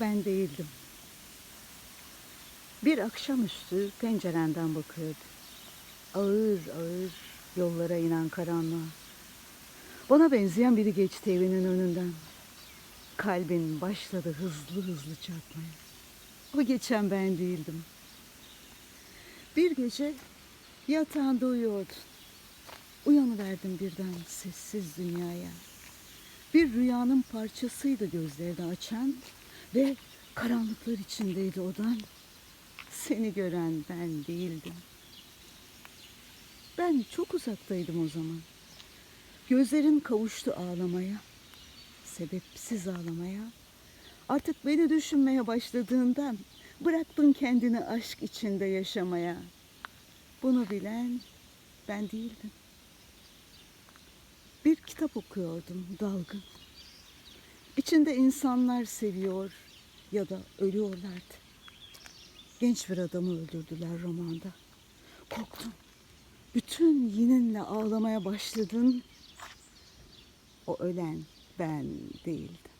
ben değildim. Bir akşamüstü pencerenden bakıyordu. Ağır ağır yollara inen karanlığa. Bana benzeyen biri geçti evinin önünden. Kalbin başladı hızlı hızlı çarpmaya. O geçen ben değildim. Bir gece yatağında uyuyordun. Uyanıverdim birden sessiz dünyaya. Bir rüyanın parçasıydı gözlerini açan ve karanlıklar içindeydi odan. Seni gören ben değildim. Ben çok uzaktaydım o zaman. Gözlerin kavuştu ağlamaya. Sebepsiz ağlamaya. Artık beni düşünmeye başladığından bıraktın kendini aşk içinde yaşamaya. Bunu bilen ben değildim. Bir kitap okuyordum dalgın. İçinde insanlar seviyor ya da ölüyorlardı. Genç bir adamı öldürdüler romanda. Korktum. Bütün yininle ağlamaya başladın. O ölen ben değildim.